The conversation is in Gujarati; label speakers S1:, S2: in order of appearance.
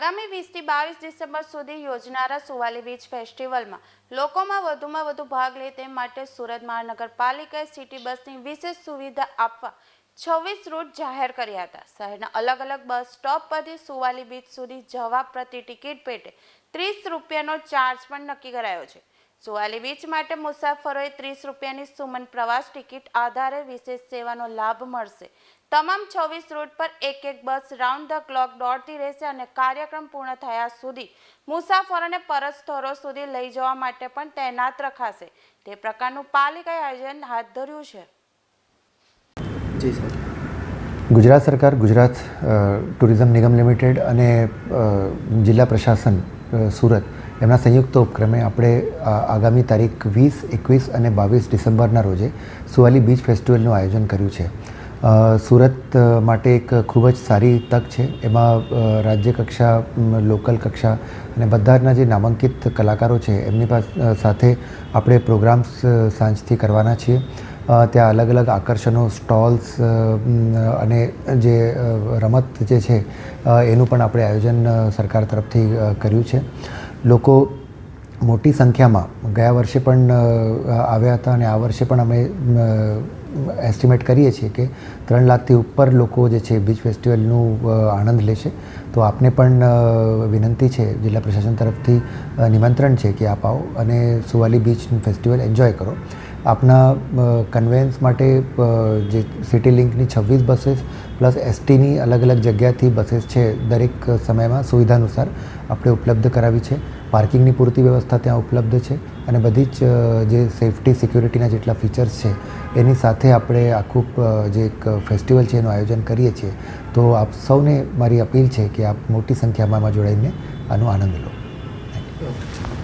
S1: બાવીસ ડિસેમ્બર સુધી યોજનારા સુવાલી બીચ ફેસ્ટિવલમાં લોકોમાં વધુમાં વધુ ભાગ લે તે માટે સુરત મહાનગરપાલિકાએ સિટી બસની વિશેષ સુવિધા આપવા છવ્વીસ રૂટ જાહેર કર્યા હતા. શહેરના અલગ અલગ બસ સ્ટોપ પરથી સુવાલી બીચ સુધી જવા પ્રતિ ટિકિટ પેટે ત્રીસ રૂપિયાનો ચાર્જ પણ નક્કી કરાયો છે. સુવાલી બીચ માટે મુસાફરોએ ત્રીસ રૂપિયાની સુમન પ્રવાસ ટિકિટ આધારે વિશેષ સેવાનો લાભ મળશે. તમામ છવ્વીસ રૂટ પર એક એક બસ રાઉન્ડ ધ ક્લોક દોડતી રહેશે અને કાર્યક્રમ પૂર્ણ થયા સુધી મુસાફરોને પરત સ્થળો સુધી લઈ જવા માટે પણ તૈનાત રખાશે. તે પ્રકારનું પાલિકાએ આયોજન હાથ ધર્યું છે.
S2: ગુજરાત સરકાર ગુજરાત ટુરિઝમ નિગમ લિમિટેડ અને જિલ્લા પ્રશાસન સુરત. એમના સંયુક્ત ઉપક્રમે આપણે આગામી તારીખ વીસ, એકવીસ અને બાવીસ ડિસેમ્બરના રોજે સુવાલી બીચ ફેસ્ટિવલનું આયોજન કર્યું છે. સુરત માટે એક ખૂબ જ સારી તક છે. એમાં રાજ્ય કક્ષા લોકલ કક્ષા અને બધાના જે નામાંકિત કલાકારો છે, એમની પાસ સાથે આપણે પ્રોગ્રામ્સ સાંજથી કરવાના છીએ. ત્યાં અલગ અલગ આકર્ષણો, સ્ટોલ્સ અને જે રમત જે છે એનું પણ આપણે આયોજન સરકાર તરફથી કર્યું છે. લોકો મોટી સંખ્યામાં ગયા વર્ષે પણ આવ્યા હતા અને આ વર્ષે પણ અમે એસ્ટિમેટ કરીએ છીએ કે ત્રણ લાખથી ઉપર લોકો જે છે, બીચ ફેસ્ટિવલનું આનંદ લેશે. તો આપને પણ વિનંતી છે, જિલ્લા પ્રશાસન તરફથી નિમંત્રણ છે કે આપ આવો અને સુવાલી બીચ ફેસ્ટિવલ એન્જોય કરો. આપના કન્વેન્સ માટે જે સિટી લિંકની છવ્વીસ બસીસ પ્લસ એસટીની અલગ અલગ જગ્યાથી બસીસ છે દરેક સમયમાં સુવિધા અનુસાર આપણે ઉપલબ્ધ કરાવી છે. પાર્કિંગની પૂરતી વ્યવસ્થા ત્યાં ઉપલબ્ધ છે અને બધી જ જે સેફટી સિક્યુરિટીના જેટલા ફીચર્સ છે એની સાથે આપણે આખું જે એક ફેસ્ટિવલ છે એનું આયોજન કરીએ છીએ. તો આપ સૌને મારી અપીલ છે કે આપ મોટી સંખ્યામાં જોડાઈને આનો આનંદ લો. Thank you